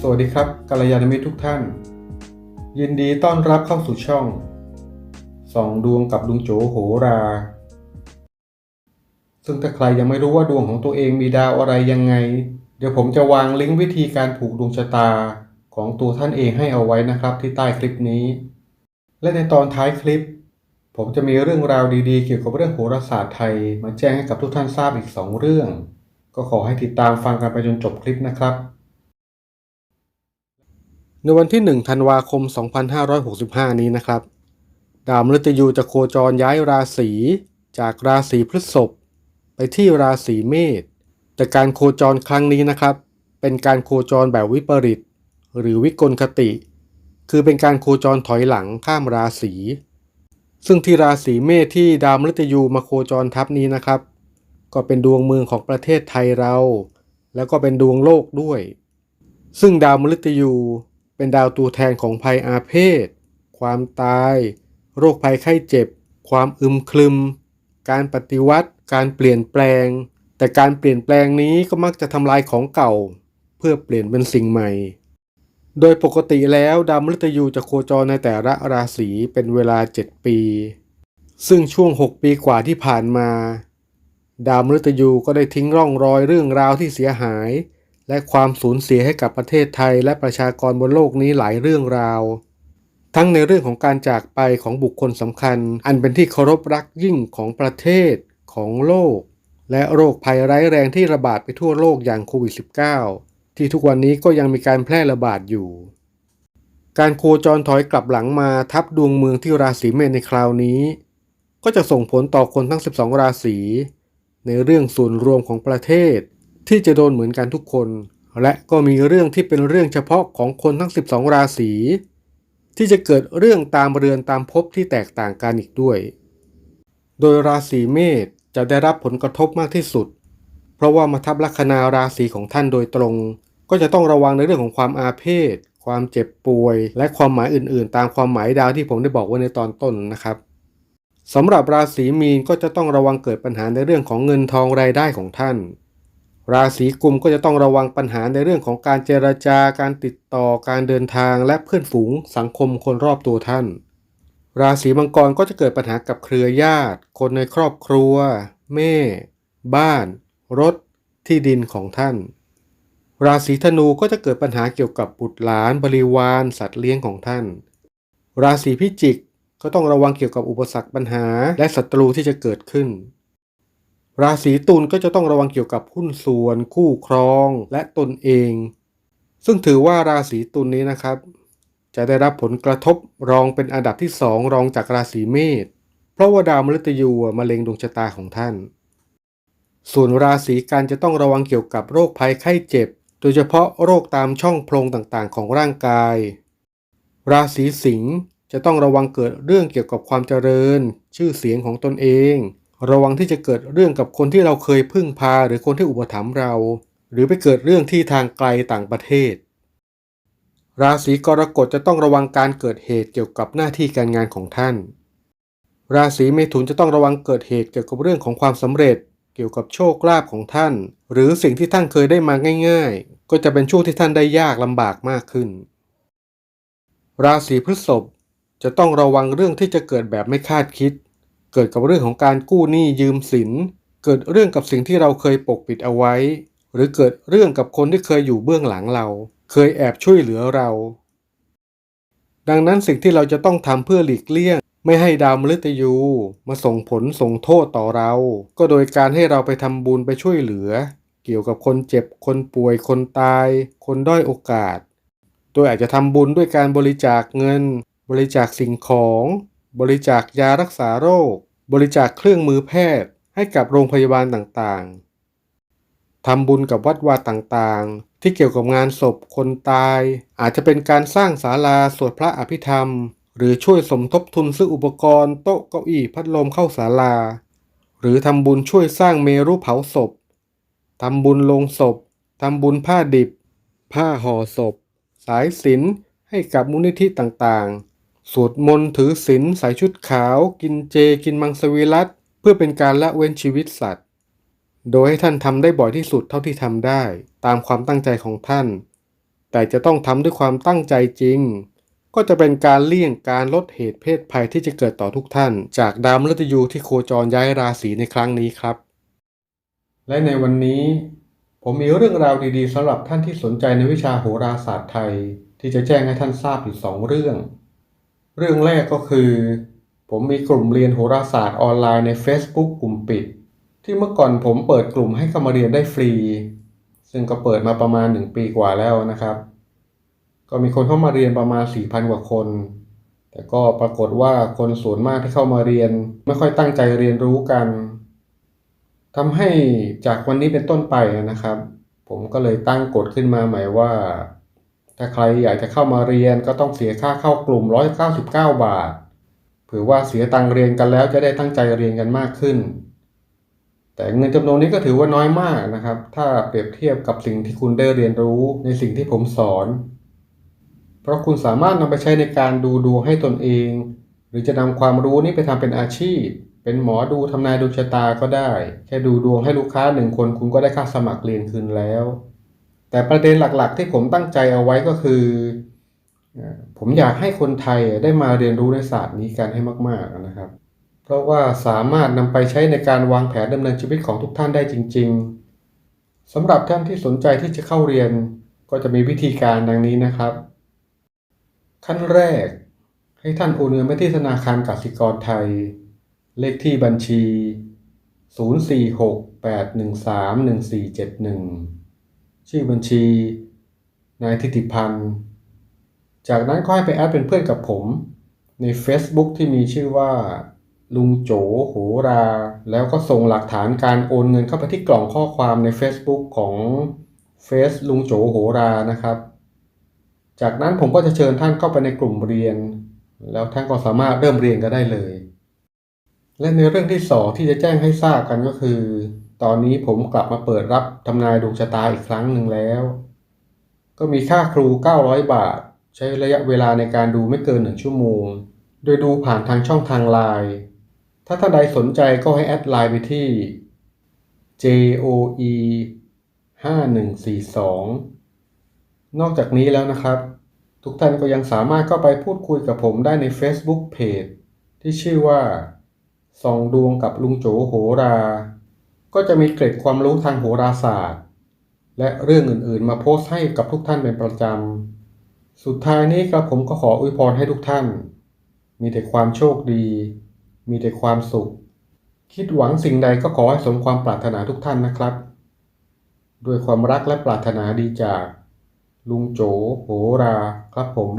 สวัสดีครับกัลยาณมิตรทุกท่าน ยินดีต้อนรับเข้าสู่ช่องส่องดวงกับลุงโจโหรา ซึ่งถ้าใครยังไม่รู้ว่าดวงของตัวเองมีดาวอะไรยังไง เดี๋ยวผมจะวางลิงก์วิธีการผูกดวงชะตาของตัวท่านเองให้เอาไว้นะครับที่ใต้คลิปนี้ และในตอนท้ายคลิป ผมจะมีเรื่องราวดีๆ เกี่ยวกับเรื่องโหราศาสตร์ไทย มาแจ้งให้กับทุกท่านทราบอีกสองเรื่อง ก็ขอให้ติดตามฟังกันไปจนจบคลิปนะครับ ในวันที่ 1 ธันวาคม 2565 นี้นะครับ ดาวมฤตยูจะโคจรย้ายราศีจากราศีพฤษภไปที่ราศีเมษแต่การโคจรครั้งนี้นะครับ เป็นการโคจรแบบวิปริต หรือวิกลคติ คือเป็นการโคจรถอยหลังข้ามราศีซึ่งที่ราศีเมษที่ดาวมฤตยูมาโคจรทับนี้นะครับ ก็เป็นดวงเมืองของประเทศไทยเรา แล้วก็เป็นดวงโลกด้วย ซึ่งดาวมฤตยูเป็นดาวตัวแทนของภัยอาเพศ ความตาย โรคภัยไข้เจ็บ ความอึมครึม การปฏิวัติ การเปลี่ยนแปลง แต่การเปลี่ยนแปลงนี้ก็มักจะทำลายของเก่า เพื่อเปลี่ยนเป็นสิ่งใหม่ โดยปกติแล้วดาวมฤตยูจะโคจรในแต่ละราศีเป็นเวลา 7 ปี ซึ่งช่วง 6 ปีกว่าที่ผ่านมา ดาวมฤตยูก็ได้ทิ้งร่องรอยเรื่องราวที่เสียหาย และความสูญเสียให้กับประเทศไทยและประชากรบนโลกนี้หลายเรื่องราว ทั้งในเรื่องของการจากไปของบุคคลสำคัญ อันเป็นที่เคารพรักยิ่งของประเทศของโลก และโรคภัยร้ายแรงที่ระบาดไปทั่วโลกอย่างโควิด -19 ที่ทุกวันนี้ก็ยังมีการแพร่ระบาดอยู่ การโคจรถอยกลับหลังมาทับดวงเมืองที่ราศีเมษในคราวนี้ ก็จะส่งผลต่อคนทั้ง 12 ราศี ในเรื่องส่วนรวมของประเทศ ที่จะโดนเหมือนกันทุกคน และก็มีเรื่องที่เป็นเรื่องเฉพาะของคนทั้ง 12 ราศี ที่จะเกิดเรื่องตามเรือนตามภพที่แตกต่างกันอีกด้วย โดยราศีเมษจะได้รับผลกระทบมากที่สุด เพราะว่ามาทับลัคนาราศีของท่านโดยตรง ก็จะต้องระวังในเรื่องของความอาเพศความเจ็บป่วย และความหมายอื่น ๆ ตามความหมายดาวที่ผมได้บอกไว้ในตอนต้นนะครับ สำหรับราศีมีนก็จะต้องระวังเกิดปัญหาในเรื่องของเงินทองรายได้ของท่าน ราศีกุมก็จะต้องระวังปัญหาในเรื่องของการเจรจาการติดต่อการเดินทางและเพื่อนฝูงสังคมคนรอบตัวท่าน ราศีมังกรก็จะเกิดปัญหากับเครือญาติ คนในครอบครัว แม่ บ้าน รถ ที่ดินของท่าน ราศีธนูก็จะเกิดปัญหาเกี่ยวกับบุตรหลานบริวาร สัตว์เลี้ยงของท่าน ราศีพิจิก ก็ต้องระวังเกี่ยวกับอุปสรรคปัญหา และศัตรูที่จะเกิดขึ้น ราศีตุลก็จะต้องระวังเกี่ยวกับหุ้นส่วน คู่ครอง และตนเอง ซึ่งถือว่าราศีตุลนี้นะครับ จะได้รับผลกระทบรองเป็นอันดับที่สองรองจากราศีเมษเพราะว่าดาวมฤตยูมาเล็งดวงชะตาของท่าน ส่วนราศีกันจะต้องระวังเกี่ยวกับโรคภัยไข้เจ็บ โดยเฉพาะโรคตามช่องโพรงต่างๆ ของร่างกาย ราศีสิงห์ จะต้องระวังเกิดเรื่องเกี่ยวกับความเจริญ ชื่อเสียงของตนเอง ระวังที่จะเกิดเรื่องกับคนที่เราเคยพึ่งพาหรือคนที่อุปถัมภ์เรา หรือไปเกิดเรื่องที่ทางไกลต่างประเทศ ราศีกรกฎจะต้องระวังการเกิดเหตุเกี่ยวกับหน้าที่การงานของท่าน ราศีเมถุนจะต้องระวังเกิดเหตุเกี่ยวกับเรื่องของความสำเร็จ เกี่ยวกับโชคลาภของท่าน หรือสิ่งที่ท่านเคยได้มาง่าย ๆ ก็จะเป็นช่วงที่ท่านได้ยากลำบากมากขึ้น ราศีพฤษภ จะต้องระวังเรื่องที่จะเกิดแบบไม่คาดคิด เกิดกับเรื่องของการกู้หนี้ยืมสิน เกิดเรื่องกับสิ่งที่เราเคยปกปิดเอาไว้ หรือเกิดเรื่องกับคนที่เคยอยู่เบื้องหลังเรา เคยแอบช่วยเหลือเรา ดังนั้นสิ่งที่เราจะต้องทำเพื่อหลีกเลี่ยง ไม่ให้ดาวมฤตยู มาส่งผลส่งโทษต่อเรา ก็โดยการให้เราไปทำบุญไปช่วยเหลือ เกี่ยวกับคนเจ็บ คนป่วย คนตาย คนด้อยโอกาส โดยอาจจะทำบุญด้วยการบริจาคเงิน บริจาคสิ่งของ บริจาคยารักษาโรค บริจาคเครื่องมือแพทย์ ให้กับโรงพยาบาลต่างๆทำบุญกับวัดวาต่างๆ ที่เกี่ยวกับงานศพคนตาย อาจจะเป็นการสร้างศาลาสวดพระอภิธรรม หรือช่วยสมทบทุนซื้ออุปกรณ์โต๊ะเก้าอี้พัดลมเข้าศาลา หรือทำบุญช่วยสร้างเมรุเผาศพทำบุญลงศพทำบุญผ้าดิบ ผ้าห่อศพ สายสิญให้กับมูลนิธิต่างๆ สวดมนต์ถือศีลใส่ชุดขาว กินเจกินมังสวิรัตเพื่อเป็นการละเว้นชีวิตสัตว์ โดยให้ท่านทำได้บ่อยที่สุดเท่าที่ทำได้ ตามความตั้งใจของท่าน แต่จะต้องทำด้วยความตั้งใจจริง ก็จะเป็นการเลี่ยงการลดเหตุเพศภัยที่จะเกิดต่อทุกท่าน จากดาวมฤตยูที่โคจรย้ายราศีในครั้งนี้ครับ และในวันนี้ผมมีเรื่องราวดีๆสำหรับท่านที่สนใจในวิชาโหราศาสตร์ไทย ที่จะแจ้งให้ท่านทราบอยู่สองเรื่อง เรื่องแรกก็คือ ผมมีกลุ่มเรียนโหราศาสตร์ออนไลน์ใน Facebook กลุ่มปิด ที่เมื่อก่อนผมเปิดกลุ่มให้เข้ามาเรียนได้ฟรี ซึ่งก็เปิดมาประมาณ 1 ปีกว่าแล้วนะครับ ก็มีคนเข้ามาเรียนประมาณ 4,000 กว่าคน แต่ก็ปรากฏว่าคนส่วนมากที่เข้ามาเรียน ไม่ค่อยตั้งใจเรียนรู้กันทำให้จากวันนี้เป็นต้นไปนะครับ ผมก็เลยตั้งกฎขึ้นมาใหม่ว่า ถ้าใครอยากจะเข้ามาเรียนก็ต้องเสียค่าเข้ากลุ่ม 199 บาทเผื่อว่าเสียตังค์เรียนกันแล้วจะได้ตั้งใจเรียนกันมากขึ้น แต่เงินจำนวนนี้ก็ถือว่าน้อยมากนะครับ ถ้าเปรียบเทียบกับสิ่งที่คุณได้เรียนรู้ในสิ่งที่ผมสอน เพราะคุณสามารถนำไปใช้ในการดูดวงให้ตนเอง หรือจะนำความรู้นี้ไปทำเป็นอาชีพ เป็นหมอดูทำนายดวงชะตาก็ได้ แค่ดูดวงให้ลูกค้าหนึ่งคนคุณก็ได้ค่าสมัครเรียนคืนแล้ว แต่ประเด็นหลักๆ ที่ผมตั้งใจเอาไว้ก็คือ ผมอยากให้คนไทยได้มาเรียนรู้ในศาสตร์นี้กันให้มากๆนะครับ เพราะว่าสามารถนำไปใช้ในการวางแผนดำเนินชีวิตของทุกท่านได้จริง ๆสำหรับท่านที่สนใจที่จะเข้าเรียนก็จะมีวิธีการดังนี้นะครับ ขั้นแรก ให้ท่านโอนเงินไปที่ธนาคารกสิกรไทย เลขที่บัญชี 0468131471 ชื่อบัญชี นายทิติพันธ์ จากนั้นก็ให้ไปแอดเป็นเพื่อนกับผมใน Facebook ที่มีชื่อว่า ลุงโจโหรา แล้วก็ส่งหลักฐานการโอนเงินเข้าไปที่กล่องข้อความใน Facebook ของเฟซลุงโจโหรานะครับ จากนั้นผมก็จะเชิญท่านเข้าไปในกลุ่มเรียน แล้วท่านก็สามารถเริ่มเรียนกันได้เลย และในเรื่องที่สองที่จะแจ้งให้ทราบกันก็คือ ตอนนี้ผมกลับมาเปิดรับทำนายดวงชะตาอีกครั้งหนึ่งแล้ว ก็มีค่าครู 900 บาท ใช้ระยะเวลาในการดูไม่เกิน1ชั่วโมง โดยดูผ่านทางช่องทางไลน์ถ้าท่านใดสนใจก็ให้แอดไลน์ไปที่ JOE 5142 นอกจากนี้แล้วนะครับ ทุกท่านก็ยังสามารถเข้าไปพูดคุยกับผมได้ใน Facebook Page ที่ชื่อว่า ส่องดวงกับลุงโจโหรา ก็จะมีเกร็ดความรู้ทางโหราศาสตร์ และเรื่องอื่นๆ มาโพสต์ให้กับทุกท่านเป็นประจำ สุดท้ายนี้ครับผมก็ขออวยพรให้ทุกท่าน มีแต่ความโชคดี มีแต่ความสุข คิดหวังสิ่งใดก็ขอให้สมความปรารถนาทุกท่านนะครับ ด้วยความรักและปรารถนาดีจาก ลุงโจโหราครับผม